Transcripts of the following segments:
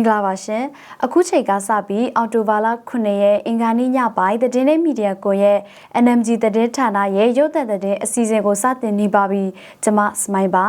င်္ဂလာပါရှင်အခုချိန်ကစပြီးအော်တိုဘာလ9ရက်အင်္ဂါနေ့ညပိုင်းသတင်းလေးမီဒီယာကိုရဲ့ NMG သတင်းဌာနရဲ့ရုပ်သံသတင်းအစီအစဉ်ကိုစတင်နေပါပြီကျွန်မစမိုင်းပါ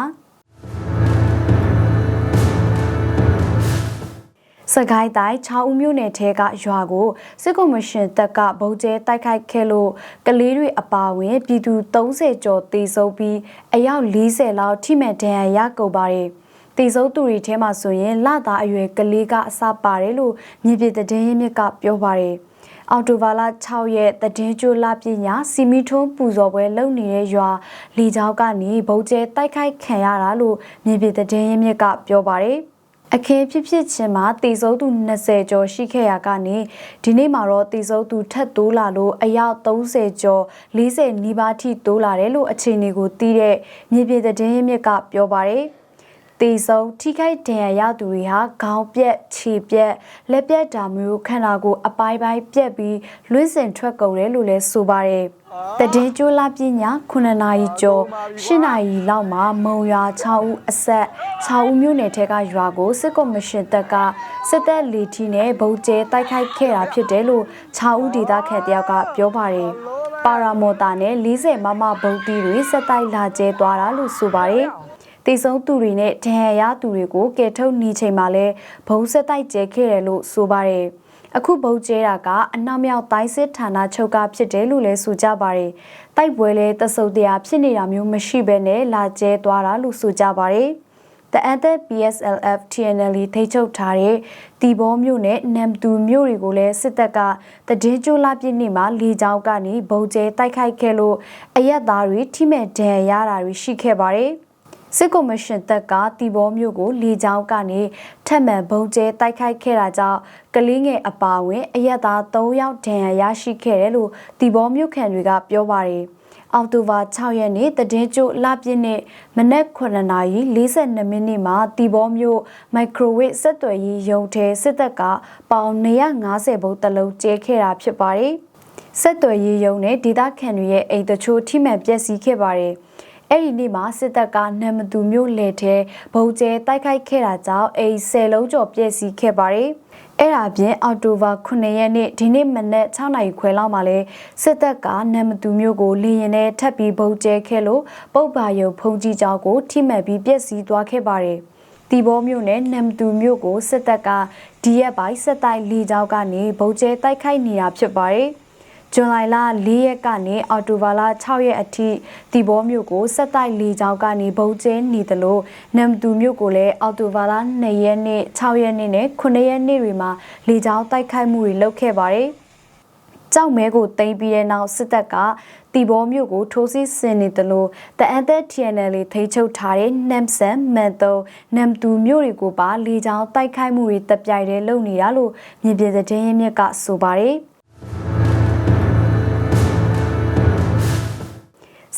စကိုင်းတိုင်း6ဦးမြို့နယ်ထဲကရွာကိုစစ်ကော်မရှင်တပ်ကဗုံးကျဲတိုက်ခိုက်ခဲ့လို့ကလေးတွေအပါအဝင်ပြည်သူ30ကျော်တေဆုံးပြီးအယောက်40လောက်ထိမှန်ဒဏ်ရာရကုန်ပါတယ်။ တေဆုံးသူတွေထဲမှာဆိုရင်လသားအရွယ်ကလေးကအစပါတယ်လို့မြေပြည်သတင်းရင်းမြစ်ကပြောပါတယ်။အော်တိုဘာလ6ရက်တည်င်းကျိုးလပညာစီမီထွန်းပူဇော်ပွဲလုပ်နေတဲ့ရွာလီချောင်းကနေဗုံကျဲတိုက်ခိုက်ခံရတာလို့မြေပြည်သတင်းရင်းမြစ်ကပြောပါတယ်။အခင်းဖြစ်ဖြစ်ချင်းမှာတည်ဆုံးသူ20ကျော်ရှိခဲ့ရကနေဒီနေ့မှာတော့တည်ဆုံးသူထပ်တိုးလာလို့အယောက်30ကျော်40နီးပါးထိတိုးလာတယ်လို့အခြေအနေကိုသိတဲ့မြေပြည်သတင်းရင်းမြစ်ကပြောပါတယ်။ တေဆုံးထိခိုက်ဒဏ်ရာရသူတွေဟာခေါင်းပြက်ခြေပြက်လက်ပြက်တာမျိုးခန္ဓာကိုယ်အပိုင်းပိုင်းပြက်ပြီးလွင့်စင်ထွက်ကုန်တယ်လို့လည်းဆိုပါတယ်။တည်င်းကျိုးလာပညာ9နာရီကျော်10နာရီလောက်မှာမုံရွာ6ဦးအဆက်6ဦးမြို့နယ်ထဲကရွာကိုစစ်ကော်မရှင်တပ်ကစစ်တပ်လေထီနဲ့ဗုံးကျဲတိုက်ခိုက်ခဲ့တာဖြစ်တယ်လို့6ဦးဒေသခံတယောက်ကပြောပါတယ်။ပါရာမော်တာနဲ့40မမဗုံးတီးတွေစက်တိုက်လာကျဲသွားတာလို့ဆိုပါတယ်။ တေဆုံးသူတွေနဲ့ဒဏ်ရာရသူတွေကိုကယ်ထုတ်နေချိန်မှာလဲဘုံဆက်တိုက်ကျဲခဲ့တယ်လို့ဆိုပါတယ်အခုဗုတ်ကျဲတာကအနောက်မြောက်တိုင်းစစ်ဌာနချုပ်ကဖြစ်တယ်လို့လည်းဆိုကြပါတယ်။တိုက်ပွဲလဲတဆုပ်တရားဖြစ်နေတာမျိုးမရှိဘဲနဲ့လာကျဲသွားတာလို့ဆိုကြပါတယ်။တအန်သက် PSLF TNL ထိချုပ်ထားတဲ့တီဘောမြို့နဲ့နမ်တူမြို့တွေကိုလည်းစစ်တပ်ကတည်င်းကျိုးလာပြည့်နေ့မှာလေကြောင်းကနေဗုံကျဲတိုက်ခိုက်ခဲ့လို့အရက်သားတွေထိမဲ့ဒဏ်ရာရတာတွေရှိခဲ့ပါတယ်။ စစ်ကော်မရှင်တပ်ကတီဘောမျိုးကိုလေကြောင်းကနေထက်မှန်ဘုံကျဲတိုက်ခိုက်ခဲ့တာကြောင့်ကလေးငယ်အပါအဝင်အရက်သား3ယောက်ဒဏ်ရာရရှိခဲ့တယ်လို့တီဘောမျိုးခံတွေကပြောပါတယ်။အောက်တိုဘာ6ရက်နေ့တည်င်းကျိုးလပြည့်နေ့မနက်9:42မိနစ်မှာတီဘောမျိုးမိုက်ခရိုဝေ့ဆက်သွယ်ရေးရုံထဲစစ်တပ်ကပေါင်250ဘုတ်တလုံးကျဲခဲ့တာဖြစ်ပါတယ်။ဆက်သွယ်ရေးရုံနဲ့ဒေသခံတွေရဲ့အိမ်တချို့ထိမှန်ပျက်စီးခဲ့ပါတယ်။ အဲ့ဒီနေ့မှာစစ်တပ်ကနမ်မတူမြို့လေထဲဗုံကျဲတိုက်ခိုက်ခဲ့တာကြောင့်အိမ်၁၀လုံးကျော်ပျက်စီးခဲ့ပါတယ်။အဲ့ဒါပြင်အော်တိုဘာ9ရက်နေ့ဒီနေ့မနက်6နာရီခွဲလောက်မှာလဲစစ်တပ်ကနမ်မတူမြို့ကိုလေရင်နဲ့ထပ်ပြီးဗုံကျဲခဲ့လို့ပုတ်ပါယုံဖုန်ကြီးကျောင်းကိုထိမှန်ပြီးပျက်စီးသွားခဲ့ပါတယ်။တီဘောမြို့နယ်နမ်တူမြို့ကိုစစ်တပ်ကဒီရက်ပိုင်းစစ်တိုက်လေကြောင်းကနေဗုံကျဲတိုက်ခိုက်နေတာဖြစ်ပါတယ်။ ဇွန်လလ၄ရက်ကနေအော်တိုဘာလ6ရက်အထိတီဘောမြို့ကိုစက်တိုက်လေကြောင်းကနေဗုံးကျဲနေသလိုနမ်တူမြို့ကိုလည်းအော်တိုဘာလ2ရက်နေ့6ရက်နေ့နဲ့9ရက်နေ့တွေမှာလေကြောင်းတိုက်ခိုက်မှုတွေလုပ်ခဲ့ပါတယ်။ကြောက်မဲကိုတင်ပြီးတဲ့နောက်စစ်တပ်ကတီဘောမြို့ကိုထိုးစစ်ဆင်နေတယ်လို့တအန်သက် TNL ထိချုပ်ထားတဲ့နမ်ဆန်မန်တိုနမ်တူမြို့တွေကိုပါလေကြောင်းတိုက်ခိုက်မှုတွေတပ်ပြိုင်တဲ့လုပ်နေတာလို့မြေပြင်သတင်းရင်းမြစ်ကဆိုပါတယ်။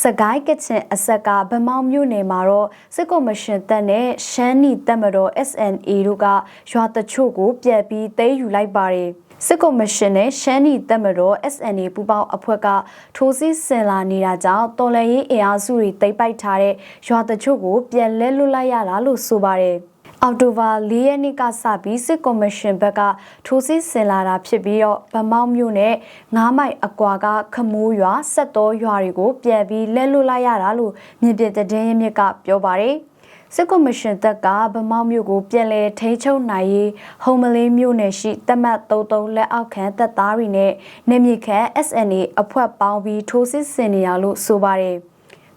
စကိုင်းကချင်အဆက်ကဗမောင်းမြို့နယ်မှာတော့စစ်ကော်မရှင်တပ်နဲ့ရှမ်းနီတပ်မတော် SNA တို့ကရွာတချို့ကိုပြက်ပြီးသိမ်းယူလိုက်ပါတယ်စစ်ကော်မရှင်နဲ့ရှမ်းနီတပ်မတော် SNA ပူးပေါင်းအဖွဲ့ကထိုးစစ်ဆင်လာနေတာကြောင့်တော်လှန်ရေးအင်အားစုတွေတိတ်ပိုက်ထားတဲ့ရွာတချို့ကိုပြန်လဲလွတ်လိုက်ရတာလို့ဆိုပါတယ်။ အော်တိုဘာ၄ရက်နေ့ကစပြီးစစ်ကော်မရှင်ဘက်ကထိုးစစ်ဆင်လာတာဖြစ်ပြီးတော့ဗမောက်မြို့နဲ့9မိုင်အကွာကခမိုးရွာဆက်တော်ရွာတွေကိုပြန်ပြီးလက်လွတ်လိုက်ရတာလို့မြင်ပြတဲ့ရင်းမြစ်ကပြောပါတယ်စစ်ကော်မရှင်တပ်ကဗမောက်မြို့ကိုပြန်လည်ထိန်းချုပ်နိုင်ရေးဟုံမလေးမြို့နယ်ရှိတမတ်33လက်အောက်ခံတပ်သားတွေနဲ့နေမြေခန့် SNA အဖွဲ့ပေါင်းပြီးထိုးစစ်ဆင်နေရလို့ဆိုပါတယ်။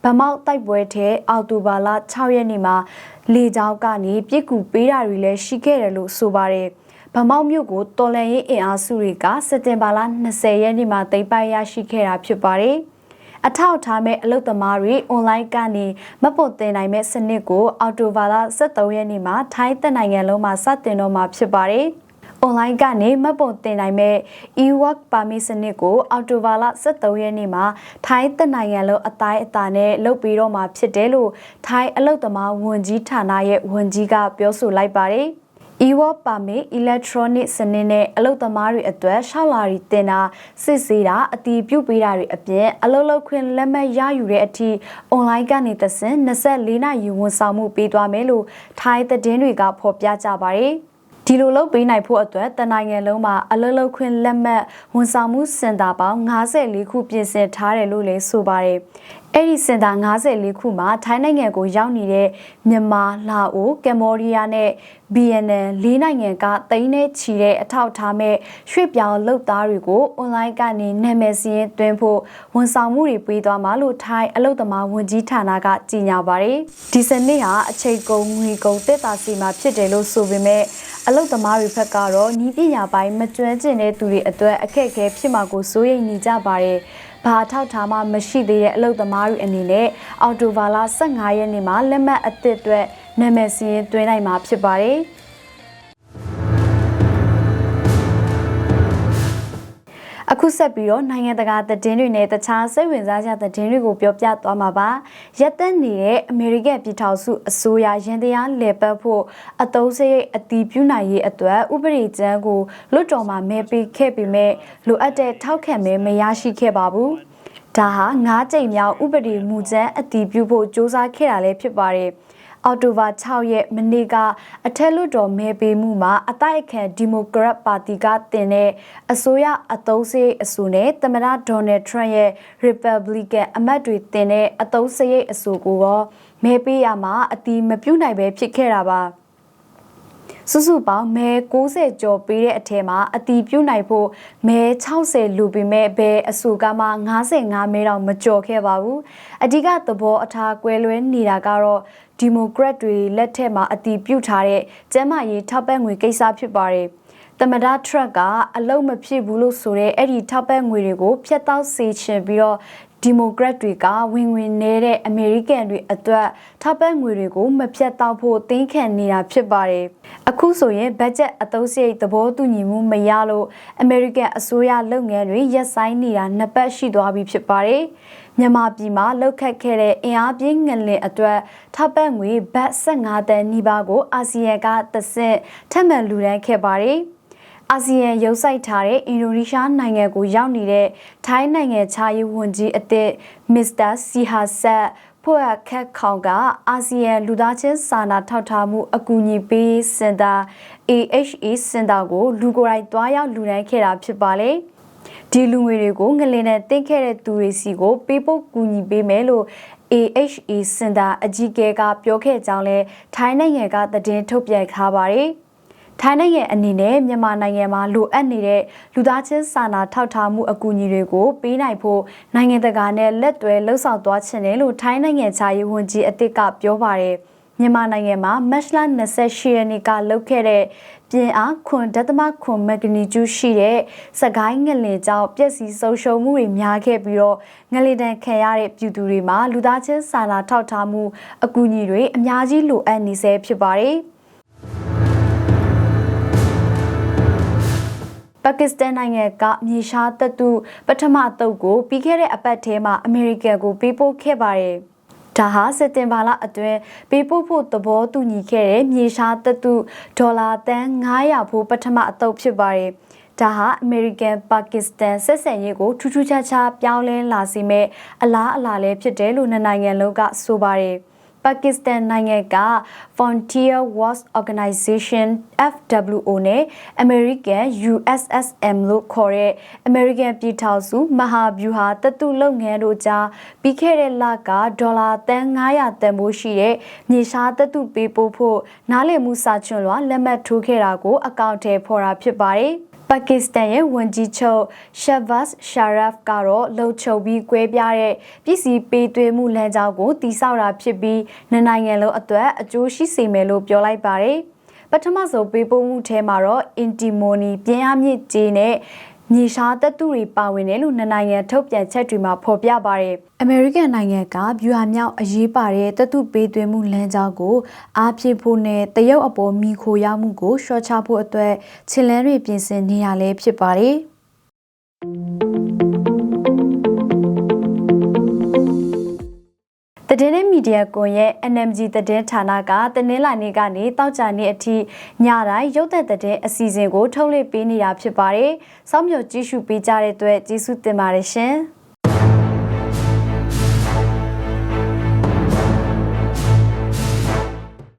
ဗမောက်တိုက်ပွဲထဲအောက်တိုဘာလ6ရက်နေ့မှာလေကြောင်းကနေပြစ်ကူပေးတာတွေလည်းရှိခဲ့တယ်လို့ဆိုပါတယ်။ဗမောက်မြို့ကိုတော်လန်ရေးအင်အားစုတွေကစက်တင်ဘာလ20ရက်နေ့မှာသိမ်းပိုက်ရရှိခဲ့တာဖြစ်ပါတယ်။အထောက်ထားမဲ့အလုပ်သမားတွေအွန်လိုင်းကနေမပုတ်တင်နိုင်မဲ့စနစ်ကိုအော်တိုဘာလ23ရက်နေ့မှာထိုင်းတနိုင်ငံလုံးမှာစတင်တော့မှာဖြစ်ပါတယ်။ online ကနေမှတ်ပုံတင်နိုင်မဲ့ e-work permit စနစ်ကိုအော်တိုဘာလ23ရက်နေ့မှာထိုင်းတနိုင်ငံလုံးအတိုင်းအတာနဲ့လုပ်ပြီးတော့မှာဖြစ်တယ်လို့ထိုင်းအလုပ်သမားဝန်ကြီးဌာနရဲ့ဝန်ကြီးကပြောဆိုလိုက်ပါတယ်။ e-work permit electronic စနစ်နဲ့အလုပ်သမားတွေအတွက်ရှောက်လာရီတင်တာစစ်ဆေးတာအတီးပြုတ်ပေးတာတွေအပြင်အလုပ်လုပ်ခွင့်လက်မှတ်ရယူတဲ့အထိ online ကနေသစင်24နာရီဝန်ဆောင်မှုပေးသွားမယ်လို့ထိုင်းသတင်းတွေကဖော်ပြကြပါတယ်။ ဒီလိုလုပ်ပေးနိုင်ဖို့အတွက်တနိုင်ငံလုံးမှာအလုပ်လုပ်ခွင့်လက်မှတ်ဝန်ဆောင်မှုစင်တာပေါင်း54ခုပြင်ဆင်ထားတယ်လို့လည်းဆိုပါတယ်။အဲ့ဒီစင်တာ54ခုမှာထိုင်းနိုင်ငံကိုရောက်နေတဲ့မြန်မာ၊လာအို၊ကမ္ဘောဒီးယားနဲ့ BNN လေးနိုင်ငံကတိန်းနဲ့ချီတဲ့အထောက်ထားမဲ့ရွှေ့ပြောင်းလုပ်သားတွေကိုအွန်လိုင်းကနေနာမည်စရင်းသွင်းဖို့ဝန်ဆောင်မှုတွေပေးသွားမှာလို့ထိုင်းအလုပ်သမားဝန်ကြီးဌာနကကြေညာပါတယ်။ဒီစနစ်ဟာအချိန်ကုန်ငွေကုန်တက်တာစီမှာဖြစ်တယ်လို့ဆိုပေမဲ့အလုတ်သမားတွေဘက်ကတော့နီးပညာပိုင်းမကျွမ်းကျင်တဲ့သူတွေအတွက်အခက်အခဲဖြစ်မှာကိုစိုးရိမ်နေကြပါတယ်။ဘာထောက်ထားမှမရှိသေးတဲ့အလုတ်သမားတွေအနေနဲ့အော်တိုဘာလ15ရက်နေ့မှာလက်မှတ်အသစ်အတွက်နာမည်စရင်းသွင်းနိုင်မှာဖြစ်ပါတယ်။ အခုဆက်ပြီးတော့နိုင်ငံတကာသတင်းတွေနဲ့တခြားစိတ်ဝင်စားစရာသတင်းတွေကိုပြောပြသွားမှာပါရက်သက်နေတဲ့အမေရိကန်ပြည်ထောင်စုအစိုးရရန်တရားလည်ပတ်ဖို့အသုံးစရိတ်အတီးပြုနိုင်ရေးအတွက်ဥပဒေကျမ်းကိုလွတ်တော်မှာမဲပေးခဲ့ပေမဲ့လိုအပ်တဲ့ထောက်ခံမဲမရရှိခဲ့ပါဘူးဒါဟာ၅ကြိမ်မြောက်ဥပဒေမူကျမ်းအတီးပြုဖို့စ조사ခဲ့တာလည်းဖြစ်ပါတယ်။ အောက်တိုဘာ6ရက်မနေ့ကအထက်လွှတ်တော်မဲပေးမှုမှာအတိုက်အခံဒီမိုကရက်ပါတီကတင်တဲ့အစိုးရအသုံးစရိတ်အဆိုနဲ့သမ္မတဒေါ်နယ်ထရန့်ရဲ့ Republican အမတ်တွေတင်တဲ့အသုံးစရိတ်အဆိုကိုရောမဲပေးရမှာအတီးမပြုတ်နိုင်ပဲဖြစ်ခဲ့တာပါ။ စုစုပေါင်းမဲ60ကျော်ပေးတဲ့အထက်မှာအတီးပြုတ်နိုင်ဖို့မဲ60လူပေမဲ့ဘယ်အဆိုကမှ55မဲတောင်မကျော်ခဲ့ပါဘူးအဓိကသဘောအထားကွဲလွဲနေတာကတော့ဒီမိုကရက်တွေလက်ထက်မှာအတီးပြုတ်ထားတဲ့ကျန်းမာရေးထောက်ပံ့ငွေကိစ္စဖြစ်ပါတယ်တမဒါထရက်ကအလုံးမဖြစ်ဘူးလို့ဆိုတဲ့အဲ့ဒီထောက်ပံ့ငွေတွေကိုဖျက်တောက်စေချင်ပြီးတော့ ဒီမိုကရက်တွေကဝင်ဝင်နေတဲ့အမေရိကန်တွေအတွက်ထောက်ပံ့ငွေတွေကိုမဖြတ်တောက်ဖို့တင်းခံနေတာဖြစ်ပါတယ်။အခုဆိုရင်ဘတ်ဂျက်အသုံးစရိတ်သဘောတူညီမှုမရလို့အမေရိကန်အစိုးရလုပ်ငန်းတွေရပ်ဆိုင်းနေတာနှစ်ပတ်ရှိသွားပြီဖြစ်ပါတယ်။မြန်မာပြည်မှာလောက်ခတ်ခဲ့တဲ့အင်အားပြင်းငလင်အတွက်ထောက်ပံ့ငွေဘတ်15တန်နီးပါးကိုအာဆီယံကတဆင့်ထပ်မံလူဒန်းခဲ့ပါတယ်။ အာဆီယံရုပ်ဆိုင်ထားတဲ့အင်ဒိုနီးရှားနိုင်ငံကိုရောက်နေတဲ့ထိုင်းနိုင်ငံခြားရေးဝန်ကြီးအသစ်မစ္စတာစီဟာဆက်ဖွဲ့ခက်ခေါင်ကအာဆီယံလူသားချင်းစာနာထောက်ထားမှုအကူအညီပေးစင်တာ AHA စင်တာကိုလူကိုယ်တိုင်တွားရောက်လူဒန်းခဲ့တာဖြစ်ပါလေဒီလူငွေတွေကိုငလင်နဲ့တင်ခဲ့တဲ့သူတွေစီကိုပေးဖို့ကူညီပေးမယ်လို့ AHA စင်တာအကြီးအကဲကပြောခဲ့ကြောင်းလဲထိုင်းနိုင်ငံကသတင်းထုတ်ပြန်ထားပါတယ်။ ထိုင်းနိုင်ငံအနေနဲ့မြန်မာနိုင်ငံမှာလိုအပ်နေတဲ့လူသားချင်းစာနာထောက်ထားမှုအကူအညီတွေကိုပေးနိုင်ဖို့နိုင်ငံတကာနဲ့လက်တွဲလှုပ်ဆောင်သွားချင်တယ်လို့ထိုင်းနိုင်ငံခြားရေးဝန်ကြီးအသစ်ကပြောပါတယ်မြန်မာနိုင်ငံမှာမတ်လ28ရက်နေ့ကလုပ်ခဲ့တဲ့ပြင်အားခွန်ဒသမခွန်မက်ဂနီကျူရှိတဲ့စကိုင်းငလင်ကြောင့်ပျက်စီးဆုံးရှုံးမှုတွေများခဲ့ပြီးတော့ငလင်တန်ခံရတဲ့ပြည်သူတွေမှာလူသားချင်းစာနာထောက်ထားမှုအကူအညီတွေအများကြီးလိုအပ်နေဆဲဖြစ်ပါတယ်။ ပါကစ္စတန်နိုင်ငံကမြေရှားတပ်သူပထမတုပ်ကိုပြီးခဲ့တဲ့အပတ်ထဲမှာအမေရိကန်ကိုပေးပို့ခဲ့ပါတယ်။ဒါဟာစက်တင်ဘာလအတွင်းပေးပို့ဖို့သဘောတူညီခဲ့တဲ့မြေရှားတပ်သူဒေါ်လာတန်900ဖို့ပထမအတုပ်ဖြစ်ပါတယ်။ဒါဟာအမေရိကန်ပါကစ္စတန်ဆက်ဆံရေးကိုထူးထူးခြားခြားပြောင်းလဲလာစေမဲ့အလားအလာလည်းဖြစ်တယ်လို့နိုင်ငံလုံးကဆိုပါတယ်။ ပါကစ္စတန်နိုင်ငံက Frontier Watch Organization FWO နဲ့ American USSM လို့ခေါ်တဲ့ American ပြည်ထောင်စုမဟာဗျူဟာတတုလုပ်ငန်းတို့ကြားပြီးခဲ့တဲ့လကဒေါ်လာတန်900တန်ဖိုးရှိတဲ့မြေရှားတတုပေးပို့ဖို့နားလည်မှုစာချွန်လွှာလက်မှတ်ထိုးခဲ့တာကိုအကောင့်ထဲဖော်တာဖြစ်ပါတယ်။ ပါကစ္စတန်ရဲ့ဝန်ကြီးချုပ်ရှဗတ်ရှာရဖ်ကတော့လှုပ်ချုပ်ပြီးကွဲပြားတဲ့ပြည်စည်းပေးသွင်းမှုလမ်းကြောင်းကိုတည်ဆောက်တာဖြစ်ပြီးနိုင်ငံလုံးအတွက်အကျိုးရှိစေမယ်လို့ပြောလိုက်ပါတယ်။ပထမဆုံးပေးပို့မှုထဲမှာတော့အင်တီမိုနီပြင်းအားမြင့်ကြီးနဲ့ မြေရှားတပ်သူတွေပါဝင်တယ်လို့နိုင်ငံထုတ်ပြန်ချက်တွေမှာဖော်ပြပါတယ်။အမေရိကန်နိုင်ငံကဗျူဟာမြောက်အရေးပါတဲ့တပ်သူပေးသွင်းမှုလမ်းကြောင်းကိုအားဖြည့်ဖို့နဲ့တရုတ်အပေါ်မိခိုရမှုကိုရှော့ချဖို့အတွက်ခြေလန်းတွေပြင်ဆင်နေရလဲဖြစ်ပါတယ်။ သတင်းနဲ့မီဒီယာကွန်ရဲ့ NMG သတင်းဌာနကတနင်္လာနေ့ကနေတောက်ကြနေ့အထိညတိုင်းရုပ်သက်သတင်းအစီအစဉ်ကိုထုတ်လွှင့်ပေးနေတာဖြစ်ပါတယ်။စောင့်မျှော်ကြည့်ရှုပေးကြတဲ့အတွက်ကျေးဇူးတင်ပါတယ်ရှင်။